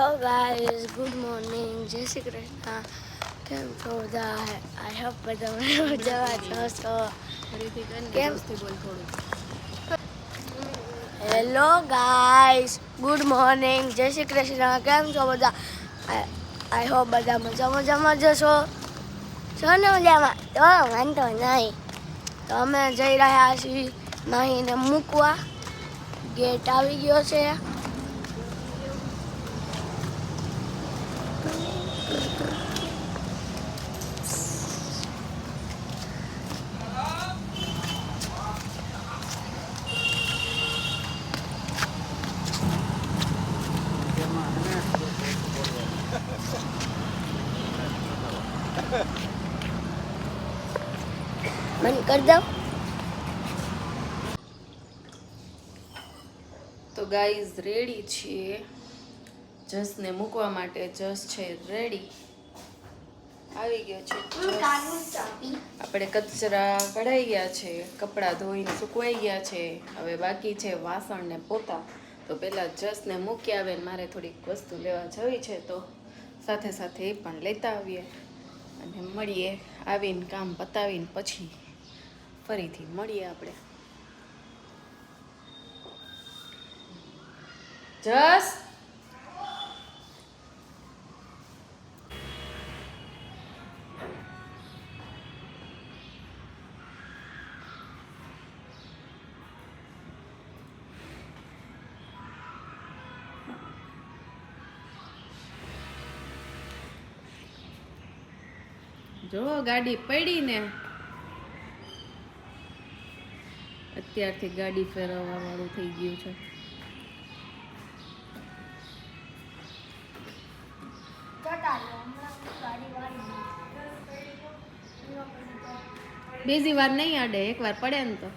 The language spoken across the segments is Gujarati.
હેલો ગાઈઝ ગુડ મોર્નિંગ જય શ્રી કૃષ્ણ. કેમ છો બધા? આઈ હોપ બધા મજામાં છો છો કેમ? હેલો ગાઈઝ ગુડ મોર્નિંગ જય શ્રી કૃષ્ણ. કેમ છો બધા? આઈ હોપ બધા મજા મજામાં જશો છો ને મજામાં? તો વાંધો નહીં તો અમે જઈ રહ્યા છીએ માહીને મૂકવા. ગેટ આવી ગયો છે બંધ કરી દઉં. તો ગાઈઝ રેડી છીએ જસને મૂકવા માટે જસ છે રેડી આવી ગયો છે. આપણે કચરા કઢાઈ ગયા છે કપડાં ધોઈને સુકવાઈ ગયા છે. હવે બાકી છે વાસણ ને પોતા. તો પહેલા જસને મૂકી આવે ને મારે થોડીક વસ્તુ લેવા જવી છે તો સાથે સાથે એ પણ લેતા આવીએ. અને મળીએ આવીને કામ પતાવીને પછી. ફરીથી મળીએ આપણે. જસ. જો ગાડી પડી ને અત્યારથી ગાડી ફેરવવા વાળું થઈ ગયું છે. બીજી વાર નહીં અડે એક વાર પડે ને તો.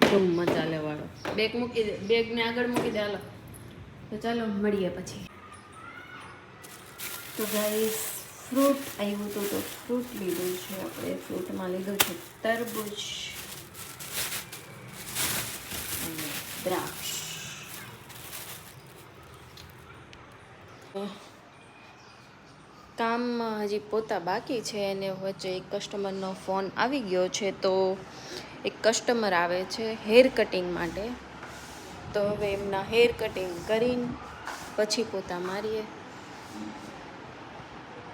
ખૂબ મજા લે વાળો. બેગ મૂકી દે બેગ ને આગળ મૂકી દે હાલો. તો ચાલો મળીએ પછી. તો ગાઈસ ફ્રૂટ આવ્યું હતું તો ફ્રૂટ લીધું છે, આપણે ફ્રૂટમાં લીધું છે તરબૂચ અને દ્રાક્ષ. કામમાં હજી પોતા બાકી છે અને વચ્ચે એક કસ્ટમરનો ફોન આવી ગયો છે તો એક કસ્ટમર આવે છે હેર કટિંગ માટે. તો હવે એમના હેર કટિંગ કરીને પછી પોતા મારીએ.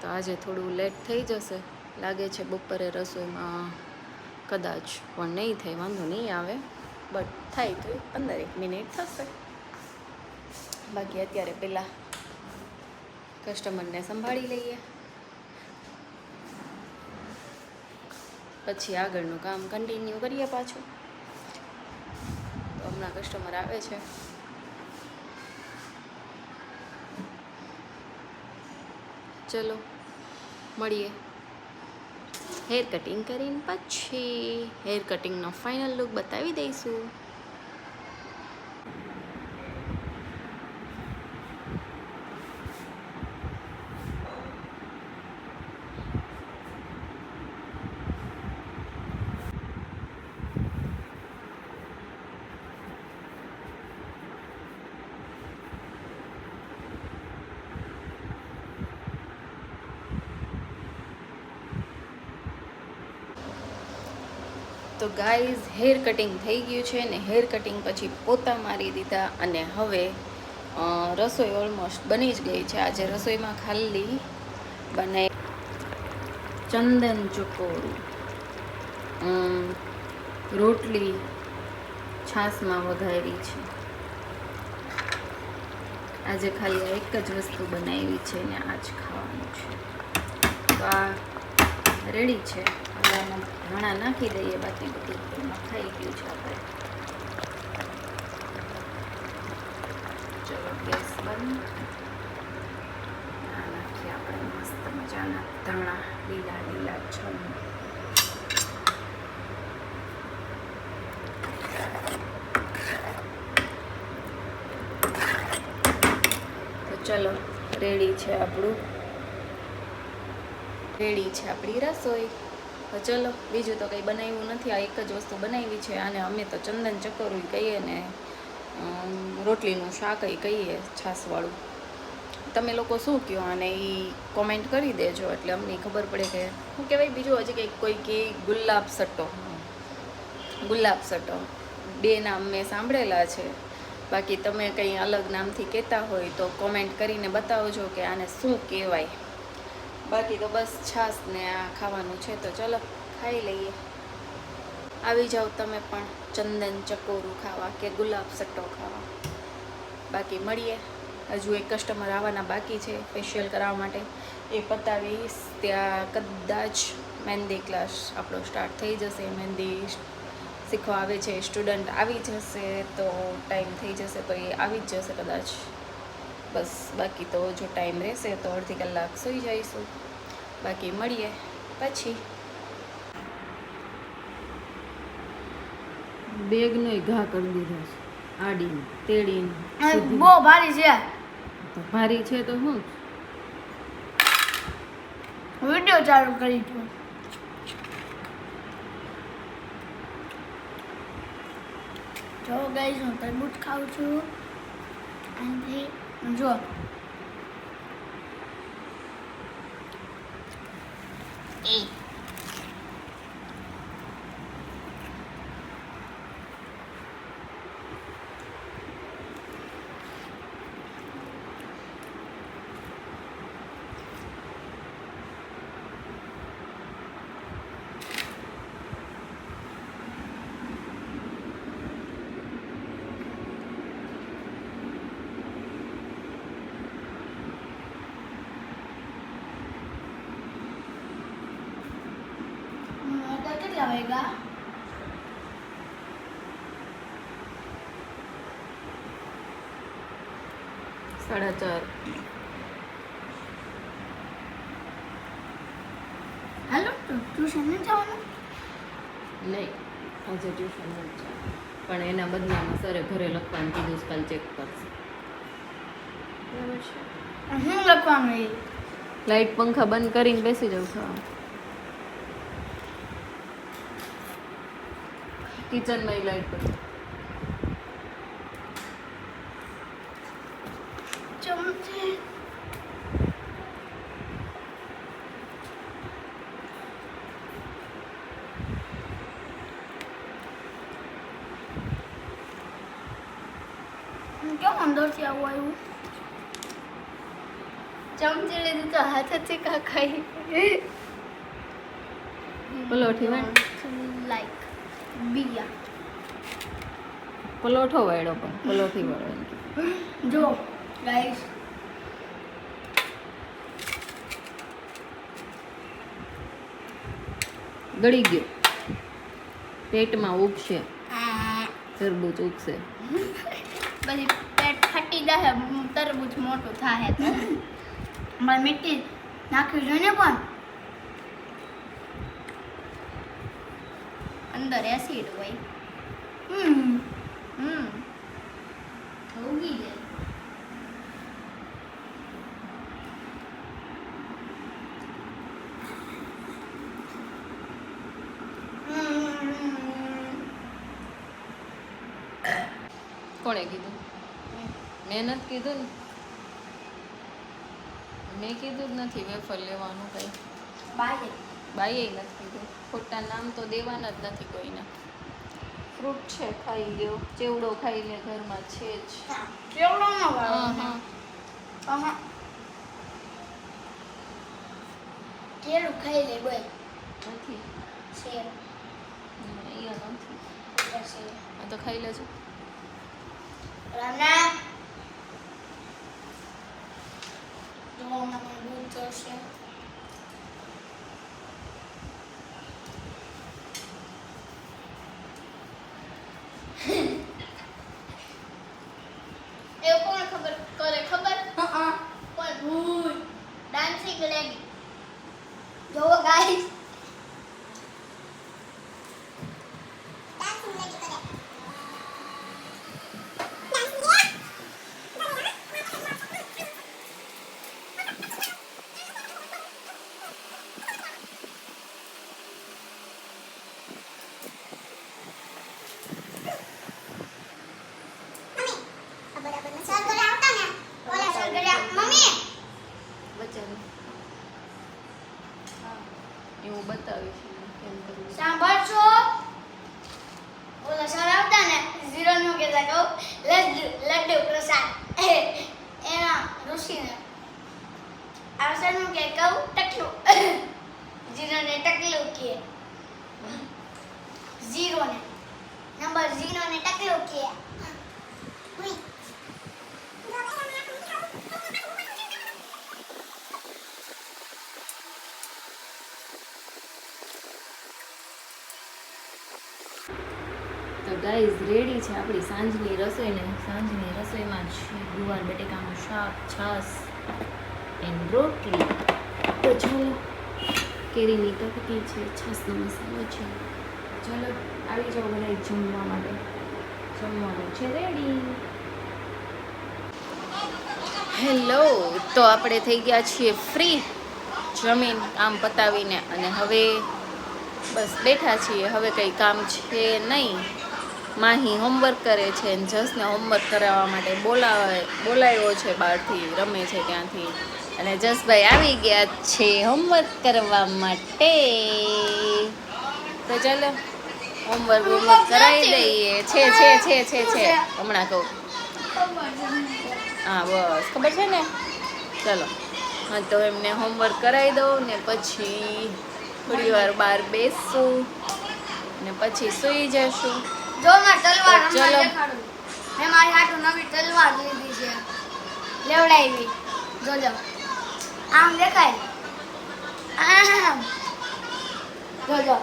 તો આજે થોડું લેટ થઈ જશે. લાગે છે બપોરે રસોઈમાં કદાચ પણ નહીં થાય, વાંધો નહીં આવે. બટ થાય તો પંદર એક મિનિટ થશે. બાકી અત્યારે પહેલાં કસ્ટમરને સંભાળી લઈએ. પછી આગળનું કામ કન્ટિન્યુ કરીએ પાછું. તો હમણાં કસ્ટમર આવે છે. ચલો. મળીએ. હેર કટિંગ કરીને પછી હેર કટિંગનો ફાઇનલ લુક બતાવી દઈશું. તો ગાઈઝ હેર કટિંગ થઈ ગયું છે ને હેર કટિંગ પછી પોતા મારી દીધા અને હવે રસોઈ ઓલમોસ્ટ બની જ ગઈ છે. આજે રસોઈમાં ખાલી બને ચંદન ચકોરું રોટલી છાશમાં વઘારી છે. આજે ખાલી એક જ વસ્તુ બનાવી છે ને આજ ખાવાનું છે. તો આ રેડી છે. હવે આમાં ધાણા નાખી દઈએ, બાકી બધું એમાં ખાઈ ગયું છે આપણે. ચલો, ગેસ બંધ. નાખીએ આપણે, મસ્ત મજાના ધાણા, લીલા લીલા છમ. ચલો, રેડી છે આપણું. રેડી છે આપણી રસોઈ. ચલો, બીજું તો કંઈ બનાવ્યું નથી. આ એક જ વસ્તુ બનાવી છે. અને અમે તો ચંદન ચકોરું કહીએ ને રોટલીનું શાક કહીએ, છાસવાળું. તમે લોકો શું કહો? અને એ કોમેન્ટ કરી દેજો. એટલે અમને ખબર પડે કે શું કહેવાય બીજું હજી કંઈક કોઈ કે ગુલાબ સટ્ટો. ગુલાબ સટ્ટો. બે નામ મેં સાંભળેલા છે. બાકી તમે કંઈ અલગ નામથી કહેતા હોય તો કોમેન્ટ કરીને બતાવજો કે આને શું કહેવાય. બાકી તો બસ છાશ ને આ ખાવાનું છે તો ચલો, ખાઈ લઈએ. આવી જાઓ તમે પણ ચંદન ચકોરું ખાવા કે ગુલાબ સટ્ટો ખાવા. બાકી મળીએ. હજુ એક કસ્ટમર આવવાના બાકી છે ફેશિયલ કરાવવા માટે. એ પતાવીશ. ત્યાં કદાચ મહેંદી ક્લાસ આપણો સ્ટાર્ટ થઈ જશે. મહેંદી શીખવા આવે છે સ્ટુડન્ટ આવી જશે તો ટાઈમ થઈ જશે તો એ આવી જ જશે કદાચ. બસ બાકી તો જો ટાઈમ રહેશે તો અડધી કલાક સૂઈ જઈશું. બાકી મળીએ પછી. બેગનો ઘા કરી દીધો છે આડીને તેડીને બહુ ભારી છે. ભારી છે તો હું વીડિયો ચાલુ કરી દો. જો ગઈ હું તરબૂચ ખાઉં છું. અહીંથી જો એ અત્યારે કેટલા વાગ્યા સાડા ચાર હાલો ટ્યુશન નથી જવાનું નહીં આજે ટ્યુશન નથી જવાનું પણ એના બદલામાં સરે ઘરે લખવાનું કીધું કાલ ચેક કરશે બરાબર છે હું લખવાનું લાઇટ પંખા બંધ કરીને બેસી જાઉં છું કિચનમાં લાઈટ ચમચી કેમ અંદરથી આવું આવ્યું ચમચી લીધી તો હાથેથી કા ખાઈ પલોઠી લાઈક બિયા. પલોઠો વાળ્યો પણ પલોઠી વાળો જો ગાઈસ. ગળી ગયો. પેટમાં ઉગશે. તરબૂચ ઉગશે. પછી પેટ ફાટી જાય તરબૂચ મોટું થાય મારે મીઠી નાખ્યું છે ને પણ. અંદર એસિડ હોય હમ હમ ઉગી જાય કોણે કીધું? મેં નથી કીધું ને? મેં કીધું જ નથી વેફર લેવાનું કંઈ. બાય બાઈએ નથી કીધું. ખોટા નામ તો દેવાના જ નથી કોઈને. ફ્રૂટ છે ખાઈ લ્યો. ચેવડો ખાઈ લે ઘરમાં છે જ. ચેવડો ન હા વાળો હા. આહા કેળું ખાઈ લે બોય નથી. છે. અહીંયા નથી. આ તો ખાઈ લેજો. રામના જો મને છે આવસરનું કે કહું ટકલું. જીરોને ટકલું કે. ઝીરોને નંબર ઝીરોને ટકલું કે. તો ગાઈઝ રેડી છે આપણી સાંજની રસોઈને સાંજની રસોઈમાં છે ગુવાર બટેકાનું શાક, છાશ એન્ડ રોટલી. તો ચાલો કેરીની તકતી છે, છાશનો મસાલો છે. ચાલો, આવી જાઓ બધા જમવા માટે. જમવાનું છે રેડી હેલો તો આપણે થઈ ગયા છીએ ફ્રી જમીન કામ પતાવીને અને હવે બસ બેઠા છીએ. હવે કંઈ કામ છે નહીં. માહી હોમવર્ક કરે છે અને જસને હોમવર્ક કરાવવા માટે બોલાવે, બોલાવ્યો છે બહારથી, રમે છે ત્યાંથી. અને જસભાઈ આવી ગયા છે હોમવર્ક કરવા માટે. તો ચાલો હોમવર્ક હોમવર્ક કરાવી દઈએ. છે છે છે છે છે. હમણાં કહું. હા, બસ. ખબર છે ને? ચલો. હા, તો એમને હોમવર્ક કરાવી દઉં ને પછી થોડી વાર બહાર બેસશું ને પછી સૂઈ જશું. જો માર તલવાર હમણાં. દેખાડું. મેં મારી હાટુ નવી તલવાર લીધી છે. લેવડાવી. જોજો આમ દેખાય. આમ. જોજો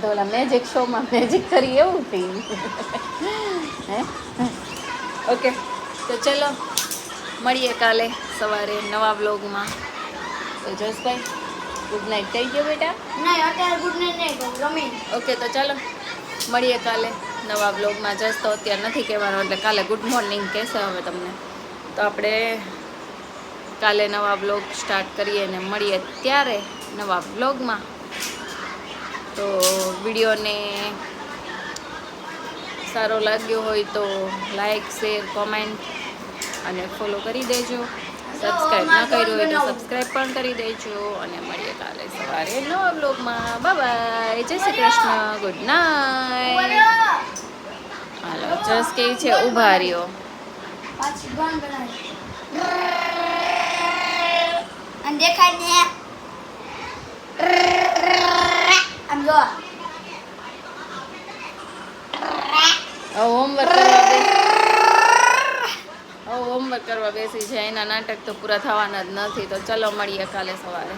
તો ઓલા મેજિક શોમાં મેજિક કરી એવું થયું. હે? ઓકે. તો ચલો. મળીએ કાલે સવારે નવા બ્લોગમાં તો જસભાઈ. ગુડ નાઇટ થઈ ગયો બેટા. નહીં અત્યારે ગુડ નાઈટ નહીં ગમી ઓકે તો ચાલો. મળીએ કાલે નવા બ્લોગમાં જશ તો અત્યારે નથી કહેવાનો એટલે કાલે ગુડ મોર્નિંગ કહેશે હવે તમને. તો આપણે કાલે નવા બ્લોગ સ્ટાર્ટ કરીએ ને મળીએ ત્યારે નવા બ્લોગમાં તો વિડીયોને સારો લાગ્યો હોય તો લાઈક શેર કોમેન્ટ અને ફોલો કરી દેજો. સબસ્ક્રાઈબ ના કર્યું હોય તો સબસ્ક્રાઈબ પણ કરી દેજો અને મળીએ કાલે સવારે નવા બ્લોગમાં bye Jai Shri Krishna. Good night હાલો જસ કે છે ઊભા રહ્યો. દેખાય ને. આમ જો. હોમવર્ક કરવા હોમવર્ક કરવા બેસી છે, એના નાટક તો પૂરા થવાના જ નથી, તો ચલો મળીએ કાલે સવારે.